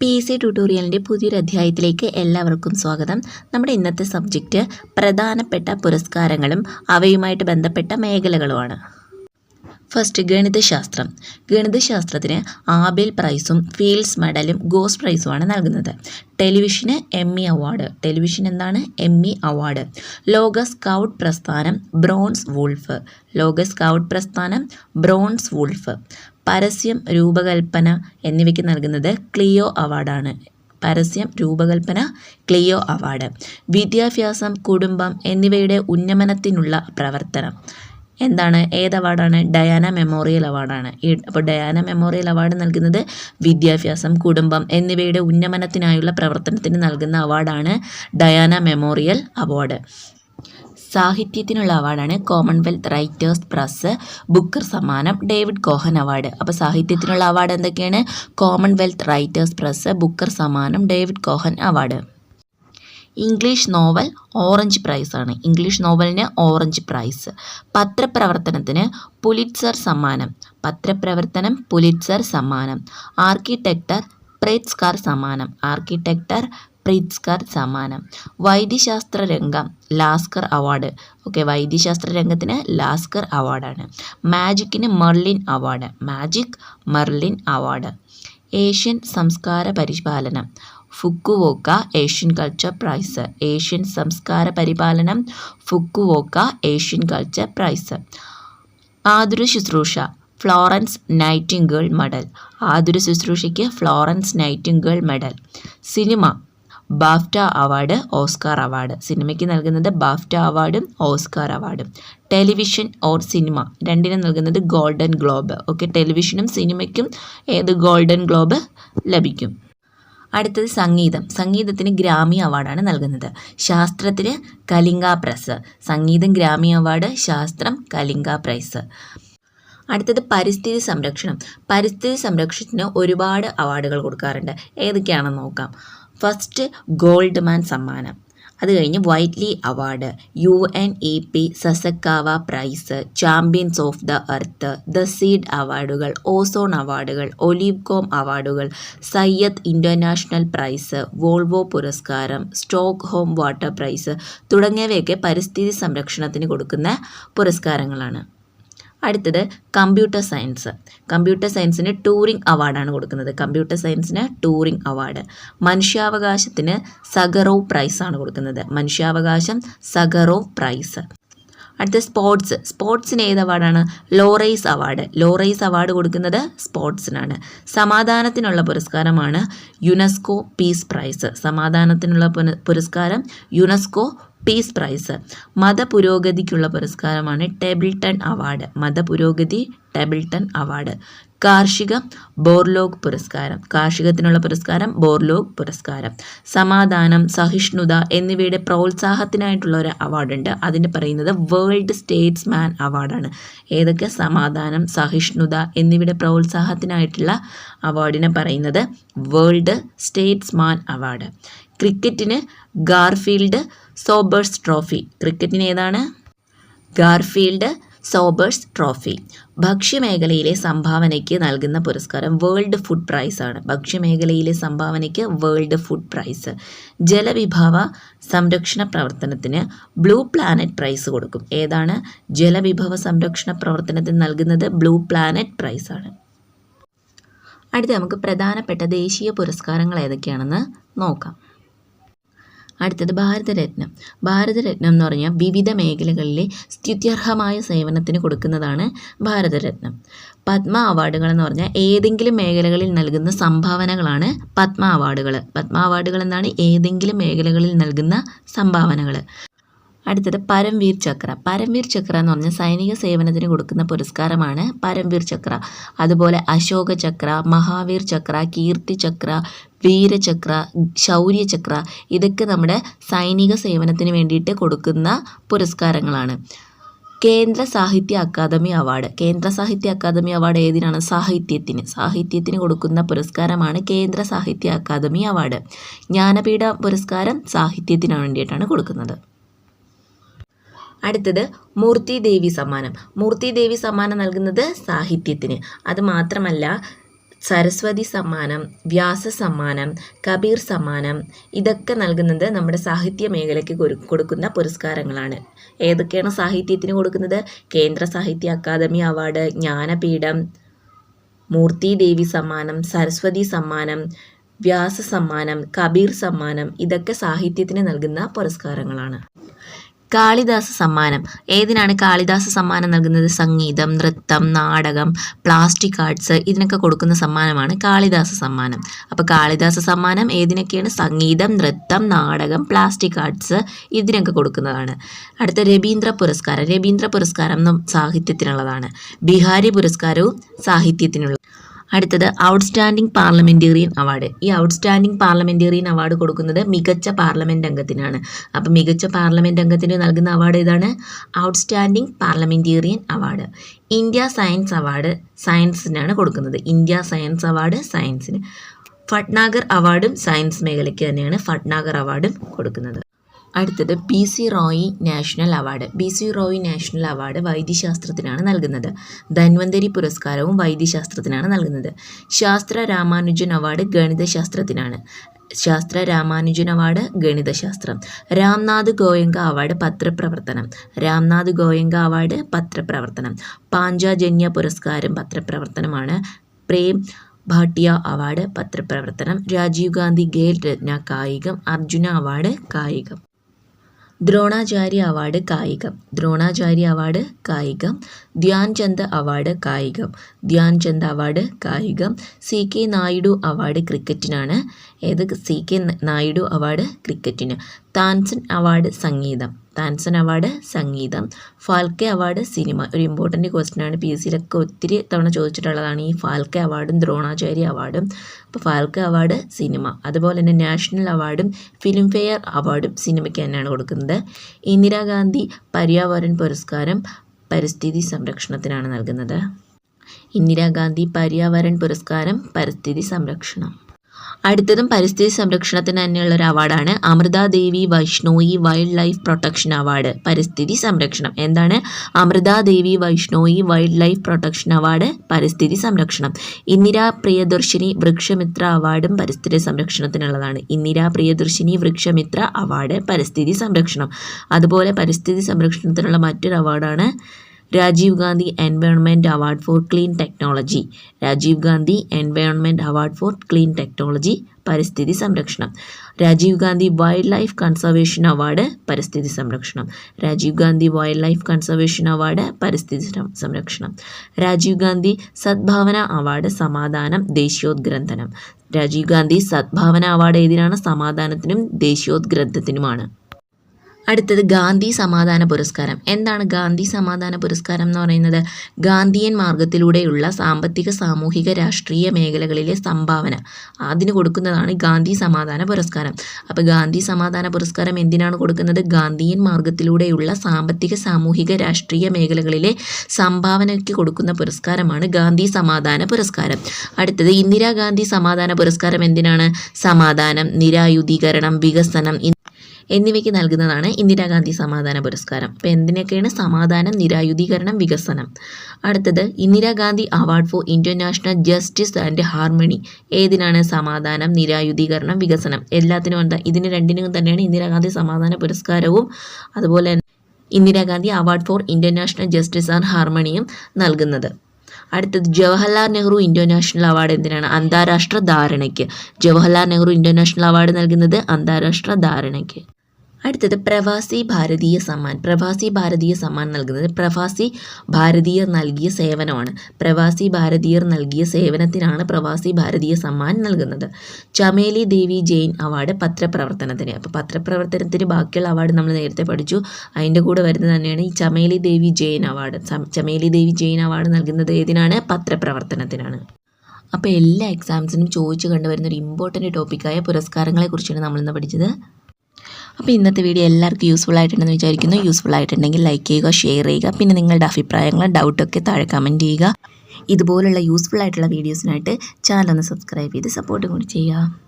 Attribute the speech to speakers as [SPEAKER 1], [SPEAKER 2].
[SPEAKER 1] P S C ട്യൂട്ടോറിയലിന്റെ പുതിയൊരു അധ്യായത്തിലേക്ക് എല്ലാവർക്കും സ്വാഗതം. നമ്മുടെ ഇന്നത്തെ സബ്ജക്റ്റ് പ്രധാനപ്പെട്ട പുരസ്കാരങ്ങളും അവയുമായിട്ട് ബന്ധപ്പെട്ട മേഖലകളുമാണ്. ഫസ്റ്റ് ഗണിതശാസ്ത്രം. ഗണിതശാസ്ത്രത്തിന് ആബേൽ പ്രൈസും ഫീൽഡ്സ് മെഡലും ഗോസ് പ്രൈസുമാണ് നൽകുന്നത്. ടെലിവിഷന് എം ഇ അവാർഡ്. ടെലിവിഷൻ എന്താണ്? Emmy award. ലോക സ്കൗട്ട് പ്രസ്ഥാനം ബ്രോൺസ് വൂൾഫ്. ലോക സ്കൗട്ട് പ്രസ്ഥാനം ബ്രോൺസ് വൂൾഫ്. പരസ്യം രൂപകൽപ്പന എന്നിവയ്ക്ക് നൽകുന്നത് ക്ലിയോ അവാർഡാണ്. പരസ്യം രൂപകൽപ്പന ക്ലിയോ അവാർഡ്. വിദ്യാഭ്യാസം കുടുംബം എന്നിവയുടെ ഉന്നമനത്തിനുള്ള പ്രവർത്തനം. എന്താണ്? ഏത് അവാർഡാണ്? ഡയാന മെമ്മോറിയൽ അവാർഡാണ്. ഈ അപ്പോൾ ഡയാന മെമ്മോറിയൽ അവാർഡ് നൽകുന്നത് വിദ്യാഭ്യാസം കുടുംബം എന്നിവയുടെ ഉന്നമനത്തിനായുള്ള പ്രവർത്തനത്തിന് നൽകുന്ന അവാർഡാണ് ഡയാന മെമ്മോറിയൽ അവാർഡ്. സാഹിത്യത്തിനുള്ള അവാർഡാണ് കോമൺവെൽത്ത് റൈറ്റേഴ്സ് പ്രസ് ബുക്കർ സമ്മാനം ഡേവിഡ് കോഹൻ അവാർഡ്. അപ്പോൾ സാഹിത്യത്തിനുള്ള അവാർഡ് എന്തൊക്കെയാണ്? കോമൺവെൽത്ത് റൈറ്റേഴ്സ് പ്രസ് ബുക്കർ സമ്മാനം David Cohen award. English novel Orange prize ആണ്. ഇംഗ്ലീഷ് നോവലിന് ഓറഞ്ച് പ്രൈസ്. പത്രപ്രവർത്തനത്തിന് പുലിറ്റ്സർ സമ്മാനം. പത്രപ്രവർത്തനം പുലിറ്റ്സർ സമ്മാനം. ആർക്കിടെക്ടർ പ്രേറ്റ്സ്കാർ സമ്മാനം. ആർക്കിടെക്ടർ പ്രിറ്റ്സ്കാർ സമ്മാനം. വൈദ്യശാസ്ത്ര രംഗം ലാസ്കർ അവാർഡ്. ഓക്കെ വൈദ്യശാസ്ത്ര രംഗത്തിന് ലാസ്കർ അവാർഡാണ്. മാജിക്കിന് Merlin award. Magic Merlin award. Asian സംസ്കാര പരിപാലനം. Fukuoka Asian culture prize. Asian സംസ്കാര പരിപാലനം ഫുക്കുവോക്ക ഏഷ്യൻ കൾച്ചർ പ്രൈസ്. ആതുര ശുശ്രൂഷ ഫ്ലോറൻസ് നൈറ്റിംഗേൾ മെഡൽ. ആതുര ശുശ്രൂഷയ്ക്ക് Florence Nightingale medal. Cinema BAFTA award Oscar award സിനിമയ്ക്ക് നൽകുന്നത് ബാഫ്റ്റ അവാർഡും ഓസ്കാർ അവാർഡും ടെലിവിഷൻ ഓർ സിനിമ രണ്ടിനും നൽകുന്നത് ഗോൾഡൻ ഗ്ലോബ് ഓക്കെ ടെലിവിഷനും സിനിമയ്ക്കും ഏത് ഗോൾഡൻ ഗ്ലോബ് ലഭിക്കും? അടുത്തത് സംഗീതം. സംഗീതത്തിന് ഗ്രാമി അവാർഡാണ് നൽകുന്നത്. ശാസ്ത്രത്തിന് കലിംഗ പ്രസ് സംഗീതം ഗ്രാമി അവാർഡ് ശാസ്ത്രം കലിംഗ പ്രൈസ് അടുത്തത് പരിസ്ഥിതി സംരക്ഷണം. പരിസ്ഥിതി സംരക്ഷണത്തിന് ഒരുപാട് അവാർഡുകൾ കൊടുക്കാറുണ്ട്. ഏതൊക്കെയാണെന്ന് നോക്കാം. ഫസ്റ്റ് ഗോൾഡ്മാൻ സമ്മാനം. അത് കഴിഞ്ഞ് Whitley award U N E P Sasakawa prize champions of the Earth the Seed അവാർഡുകൾ ഓസോൺ അവാർഡുകൾ ഒലീവ് കോം അവാർഡുകൾ സയ്യദ് ഇന്റർനാഷണൽ പ്രൈസ് വോൾവോ പുരസ്കാരം സ്റ്റോക്ക് ഹോം വാട്ടർ പ്രൈസ് തുടങ്ങിയവയൊക്കെ പരിസ്ഥിതി സംരക്ഷണത്തിന് കൊടുക്കുന്ന പുരസ്കാരങ്ങളാണ്. അടുത്തത് കമ്പ്യൂട്ടർ സയൻസ്. കമ്പ്യൂട്ടർ സയൻസിന് ടൂറിംഗ് അവാർഡാണ് കൊടുക്കുന്നത്. കമ്പ്യൂട്ടർ സയൻസിന് ടൂറിംഗ് അവാർഡ്. മനുഷ്യാവകാശത്തിന് സഗറോവ് പ്രൈസാണ് കൊടുക്കുന്നത്. മനുഷ്യാവകാശം സഗറോ പ്രൈസ്. അടുത്ത സ്പോർട്സ് സ്പോർട്സിന് ഏത് അവാർഡാണ് ലോറൈസ് അവാർഡ് ലോറൈസ് അവാർഡ് കൊടുക്കുന്നത് സ്പോർട്സിനാണ് സമാധാനത്തിനുള്ള പുരസ്കാരമാണ് യുനെസ്കോ പീസ് പ്രൈസ് സമാധാനത്തിനുള്ള പുരസ്കാരം യുനെസ്കോ പീസ് പ്രൈസ് മതപുരോഗതിക്കുള്ള പുരസ്കാരമാണ് ടേബിൾട്ടൺ അവാർഡ് മതപുരോഗതി ടേബിൾട്ടൺ അവാർഡ് കാർഷിക ബോർലോഗ് പുരസ്കാരം കാർഷികത്തിനുള്ള പുരസ്കാരം ബോർലോഗ് പുരസ്കാരം സമാധാനം സഹിഷ്ണുത എന്നിവയുടെ പ്രോത്സാഹത്തിനായിട്ടുള്ള ഒരു അവാർഡുണ്ട്. അതിന് പറയുന്നത് വേൾഡ് സ്റ്റേറ്റ്സ്മാൻ അവാർഡാണ്. ഏതൊക്കെ? സമാധാനം സഹിഷ്ണുത എന്നിവയുടെ പ്രോത്സാഹത്തിനായിട്ടുള്ള അവാർഡിനെ പറയുന്നത് വേൾഡ് സ്റ്റേറ്റ്സ്മാൻ അവാർഡ്. ക്രിക്കറ്റിന് ഗാർഫീൽഡ് സോബേഴ്സ് ട്രോഫി. ക്രിക്കറ്റിന് ഏതാണ്? Garfield Sobers trophy. ഭക്ഷ്യമേഖലയിലെ സംഭാവനയ്ക്ക് നൽകുന്ന പുരസ്കാരം വേൾഡ് ഫുഡ് പ്രൈസ് ആണ്. ഭക്ഷ്യമേഖലയിലെ സംഭാവനയ്ക്ക് വേൾഡ് ഫുഡ് പ്രൈസ്. ജലവിഭവ സംരക്ഷണ പ്രവർത്തനത്തിന് ബ്ലൂ പ്ലാനറ്റ് പ്രൈസ് കൊടുക്കും. ഏതാണ്? ജലവിഭവ സംരക്ഷണ പ്രവർത്തനത്തിന് നൽകുന്നത് ബ്ലൂ പ്ലാനറ്റ് പ്രൈസ് ആണ്. അടുത്ത നമുക്ക് പ്രധാനപ്പെട്ട ദേശീയ പുരസ്കാരങ്ങൾ ഏതൊക്കെയാണെന്ന് നോക്കാം. അടുത്തത് ഭാരതരത്നം. ഭാരതരത്നം എന്ന് പറഞ്ഞാൽ വിവിധ മേഖലകളിലെ സ്തുത്യർഹമായ സേവനത്തിന് കൊടുക്കുന്നതാണ് ഭാരതരത്നം. പത്മ അവാർഡുകൾ എന്ന് പറഞ്ഞാൽ ഏതെങ്കിലും മേഖലകളിൽ നൽകുന്ന സംഭാവനകളാണ് പത്മ അവാർഡുകൾ. പത്മ അവാർഡുകൾ എന്നാണ് ഏതെങ്കിലും മേഖലകളിൽ നൽകുന്ന സംഭാവനകൾ. അടുത്തത് പരംവീർ ചക്ര. പരംവീർ ചക്ര എന്ന് പറഞ്ഞാൽ സൈനിക സേവനത്തിന് കൊടുക്കുന്ന പുരസ്കാരമാണ് പരംവീർ ചക്ര. അതുപോലെ അശോക ചക്ര മഹാവീർ ചക്ര കീർത്തി ചക്ര വീരചക്ര ശൗര്യചക്ര ഇതൊക്കെ നമ്മുടെ സൈനിക സേവനത്തിന് വേണ്ടിയിട്ട് കൊടുക്കുന്ന പുരസ്കാരങ്ങളാണ്. കേന്ദ്ര സാഹിത്യ അക്കാദമി അവാർഡ്. കേന്ദ്ര സാഹിത്യ അക്കാദമി അവാർഡ് ഏതിനാണ്? സാഹിത്യത്തിന്. സാഹിത്യത്തിന് കൊടുക്കുന്ന പുരസ്കാരമാണ് കേന്ദ്ര സാഹിത്യ അക്കാദമി അവാർഡ്. ജ്ഞാനപീഠ പുരസ്കാരം സാഹിത്യത്തിന് വേണ്ടിയിട്ടാണ് കൊടുക്കുന്നത്. അടുത്തത് മൂർത്തി ദേവി സമ്മാനം. മൂർത്തി ദേവി സമ്മാനം നൽകുന്നത് സാഹിത്യത്തിന്. അത് മാത്രമല്ല സരസ്വതി സമ്മാനം വ്യാസ സമ്മാനം കബീർ സമ്മാനം ഇതൊക്കെ നൽകുന്നത് നമ്മുടെ സാഹിത്യ മേഖലയ്ക്ക് കൊടുക്കുന്ന പുരസ്കാരങ്ങളാണ്. ഏതൊക്കെയാണ് സാഹിത്യത്തിന് കൊടുക്കുന്നത്? കേന്ദ്ര സാഹിത്യ അക്കാദമി അവാർഡ് ജ്ഞാനപീഠം മൂർത്തി ദേവി സമ്മാനം സരസ്വതി സമ്മാനം വ്യാസ സമ്മാനം കബീർ സമ്മാനം ഇതൊക്കെ സാഹിത്യത്തിന് നൽകുന്ന പുരസ്കാരങ്ങളാണ്. കാളിദാസ സമ്മാനം. ഏതിനാണ് കാളിദാസ സമ്മാനം നൽകുന്നത്? സംഗീതം നൃത്തം നാടകം പ്ലാസ്റ്റിക് ആർട്സ് ഇതിനൊക്കെ കൊടുക്കുന്ന സമ്മാനമാണ് കാളിദാസ സമ്മാനം. അപ്പോൾ കാളിദാസ സമ്മാനം ഏതിനൊക്കെയാണ്? സംഗീതം നൃത്തം നാടകം പ്ലാസ്റ്റിക് ആർട്സ് ഇതിനൊക്കെ കൊടുക്കുന്നതാണ്. അടുത്ത രവീന്ദ്ര പുരസ്കാരം. രവീന്ദ്ര പുരസ്കാരം സാഹിത്യത്തിനുള്ളതാണ്. ബിഹാരി പുരസ്കാരവും സാഹിത്യത്തിനുള്ള അടുത്തത് ഔട്ട്സ്റ്റാൻഡിംഗ് പാർലമെന്റേറിയൻ അവാർഡ്. ഈ ഔട്ട്സ്റ്റാൻഡിംഗ് പാർലമെന്റേറിയൻ അവാർഡ് കൊടുക്കുന്നത് മികച്ച പാർലമെന്റ് അംഗത്തിനാണ്. അപ്പം മികച്ച പാർലമെന്റ് അംഗത്തിന് നൽകുന്ന അവാർഡ് ഏതാണ്? Outstanding parliamentarian award. India science award സയൻസിനാണ് കൊടുക്കുന്നത്. ഇന്ത്യ സയൻസ് അവാർഡ് സയൻസിന്. ഫട്നാഗർ അവാർഡും സയൻസ് മേഖലയ്ക്ക് തന്നെയാണ് ഫട്നാഗർ അവാർഡും കൊടുക്കുന്നത്. അടുത്തത് P C Roy national award. P C Roy national award വൈദ്യശാസ്ത്രത്തിനാണ് നൽകുന്നത്. ധന്വന്തരി പുരസ്കാരവും വൈദ്യശാസ്ത്രത്തിനാണ് നൽകുന്നത്. ശാസ്ത്ര രാമാനുജൻ അവാർഡ് ഗണിതശാസ്ത്രത്തിനാണ്. ശാസ്ത്ര രാമാനുജൻ അവാർഡ് ഗണിതശാസ്ത്രം. രാംനാഥ് ഗോയങ്ക അവാർഡ് പത്രപ്രവർത്തനം. രാംനാഥ് ഗോയങ്ക അവാർഡ് പത്രപ്രവർത്തനം. പാഞ്ചാജന്യ പുരസ്കാരം പത്രപ്രവർത്തനമാണ്. പ്രേം ഭാട്ടിയ അവാർഡ് പത്രപ്രവർത്തനം. രാജീവ് ഗാന്ധി ഖേൽ രത്ന കായികം. അർജുന അവാർഡ് കായികം. ദ്രോണാചാര്യ അവാർഡ് കായികം. ദ്രോണാചാര്യ അവാർഡ് കായികം. ധ്യാൻചന്ദ് അവാർഡ് കായികം. ധ്യാൻചന്ദ് അവാർഡ് കായികം. സി കെ നായിഡു അവാർഡ് ക്രിക്കറ്റിനാണ്. ഏത് സി കെ നായിഡു അവാർഡ് ക്രിക്കറ്റിന്. താൻസൺ അവാർഡ് സംഗീതം. താൻസൺ അവാർഡ് സംഗീതം. Phalke award cinema. ഒരു ഇമ്പോർട്ടന്റ് ക്വസ്റ്റ്യൻ ആണ്. പി എസ് സിയിലൊക്കെ ഒത്തിരി തവണ ചോദിച്ചിട്ടുള്ളതാണ് ഈ ഫാൽക്കെ അവാർഡും ദ്രോണാചാര്യ അവാർഡും. അപ്പോൾ ഫാൽക്കെ അവാർഡ് സിനിമ. അതുപോലെ തന്നെ നാഷണൽ അവാർഡും ഫിലിം ഫെയർ അവാർഡും സിനിമയ്ക്ക് തന്നെയാണ് കൊടുക്കുന്നത്. ഇന്ദിരാഗാന്ധി പര്യാവരൺ പുരസ്കാരം പരിസ്ഥിതി സംരക്ഷണത്തിനാണ് നൽകുന്നത്. ഇന്ദിരാഗാന്ധി പര്യാവരൺ പുരസ്കാരം പരിസ്ഥിതി സംരക്ഷണം. അടുത്തതും പരിസ്ഥിതി സംരക്ഷണത്തിന് തന്നെയുള്ള ഒരു അവാർഡാണ് Amrita Devi Vaishnoi wildlife protection award. പരിസ്ഥിതി സംരക്ഷണം. എന്താണ്? Amrita Devi Vaishnoi wildlife protection award പരിസ്ഥിതി സംരക്ഷണം. ഇന്ദിരാ പ്രിയദർശിനി വൃക്ഷമിത്ര അവാർഡും പരിസ്ഥിതി സംരക്ഷണത്തിനുള്ളതാണ്. ഇന്ദിരാ പ്രിയദർശിനി വൃക്ഷമിത്ര അവാർഡ് പരിസ്ഥിതി സംരക്ഷണം. അതുപോലെ പരിസ്ഥിതി സംരക്ഷണത്തിനുള്ള മറ്റൊരു അവാർഡാണ് Rajiv Gandhi environment award for clean technology Rajiv Gandhi environment award for clean technology പരിസ്ഥിതി സംരക്ഷണം. Rajiv Gandhi wildlife conservation award പരിസ്ഥിതി സംരക്ഷണം. Rajiv Gandhi wildlife conservation award പരിസ്ഥിതി സംരക്ഷണം. രാജീവ് ഗാന്ധി സദ്ഭാവന അവാർഡ് സമാധാനം ദേശീയോദ്ഗ്രന്ഥനം. രാജീവ് ഗാന്ധി സദ്ഭാവന അവാർഡ് ഏതിനാണ്? സമാധാനത്തിനും ദേശീയോദ്ഗ്രന്ഥത്തിനുമാണ്. അടുത്തത് ഗാന്ധി സമാധാന പുരസ്കാരം. എന്താണ് ഗാന്ധി സമാധാന പുരസ്കാരം എന്ന് പറയുന്നത്? ഗാന്ധിയൻ മാർഗത്തിലൂടെയുള്ള സാമ്പത്തിക സാമൂഹിക രാഷ്ട്രീയ മേഖലകളിലെ സംഭാവന. അതിന് കൊടുക്കുന്നതാണ് ഗാന്ധി സമാധാന പുരസ്കാരം. അപ്പോൾ ഗാന്ധി സമാധാന പുരസ്കാരം എന്തിനാണ് കൊടുക്കുന്നത്? ഗാന്ധിയൻ മാർഗത്തിലൂടെയുള്ള സാമ്പത്തിക സാമൂഹിക രാഷ്ട്രീയ മേഖലകളിലെ സംഭാവനയ്ക്ക് കൊടുക്കുന്ന പുരസ്കാരമാണ് ഗാന്ധി സമാധാന പുരസ്കാരം. അടുത്തത് ഇന്ദിരാഗാന്ധി സമാധാന പുരസ്കാരം എന്തിനാണ്? സമാധാനം നിരായുധീകരണം വികസനം എന്നിവയ്ക്ക് നൽകുന്നതാണ് ഇന്ദിരാഗാന്ധി സമാധാന പുരസ്കാരം. അപ്പോൾ എന്തിനൊക്കെയാണ് സമാധാനം നിരായുധീകരണം വികസനം? അടുത്തത് Indira Gandhi award for international justice and harmony. ഏതിനാണ് സമാധാനം നിരായുധീകരണം വികസനം? എല്ലാത്തിനും എന്താ? ഇതിന് രണ്ടിനും തന്നെയാണ് ഇന്ദിരാഗാന്ധി സമാധാന പുരസ്കാരവും. അതുപോലെ Indira Gandhi award for international justice and ഹാർമണിയും നൽകുന്നത്. അടുത്തത് ജവഹർലാൽ നെഹ്റു ഇന്റർനാഷണൽ അവാർഡ് എന്തിനാണ്? അന്താരാഷ്ട്ര ധാരണയ്ക്ക്. ജവഹർലാൽ നെഹ്റു ഇന്റർനാഷണൽ അവാർഡ് നൽകുന്നത് അന്താരാഷ്ട്ര ധാരണയ്ക്ക്. അടുത്തത് പ്രവാസി ഭാരതീയ സമ്മാൻ. പ്രവാസി ഭാരതീയ സമ്മാൻ നൽകുന്നത് പ്രവാസി ഭാരതീയർ നൽകിയ സേവനമാണ്. പ്രവാസി ഭാരതീയർ നൽകിയ സേവനത്തിനാണ് പ്രവാസി ഭാരതീയ സമ്മാൻ നൽകുന്നത്. ചമേലി ദേവി ജെയിൻ അവാർഡ് പത്രപ്രവർത്തനത്തിന്. അപ്പോൾ പത്രപ്രവർത്തനത്തിന് ബാക്കിയുള്ള അവാർഡ് നമ്മൾ നേരത്തെ പഠിച്ചു. അതിന്റെ കൂടെ വരുന്നത് തന്നെയാണ് ഈ ചമേലി ദേവി ജെയിൻ അവാർഡ്. ചമേലി ദേവി ജെയിൻ അവാർഡ് നൽകുന്നത് ഏതിനാണ്? പത്രപ്രവർത്തനത്തിനാണ്. അപ്പോൾ എല്ലാ എക്സാംസിനും ചോദിച്ചു കണ്ടുവരുന്ന ഒരു ഇമ്പോർട്ടന്റ് ടോപ്പിക്കായ പുരസ്കാരങ്ങളെക്കുറിച്ചാണ് നമ്മളിന്ന് പഠിച്ചത്. അപ്പോൾ ഇന്നത്തെ വീഡിയോ എല്ലാവർക്കും യൂസ്ഫുൾ ആയിട്ടുണ്ടെന്ന് വിചാരിക്കുന്നു. യൂസ്ഫുൾ ആയിട്ടുണ്ടെങ്കിൽ ലൈക്ക് ചെയ്യുക ഷെയർ ചെയ്യുക പിന്നെ നിങ്ങളുടെ അഭിപ്രായങ്ങൾ ഡൗട്ടൊക്കെ താഴെ കമന്റ് ചെയ്യുക. ഇതുപോലുള്ള യൂസ്ഫുൾ ആയിട്ടുള്ള വീഡിയോസിനായിട്ട് ചാനൽ ഒന്ന് സബ്സ്ക്രൈബ് ചെയ്ത് സപ്പോർട്ടും കൂടി ചെയ്യുക.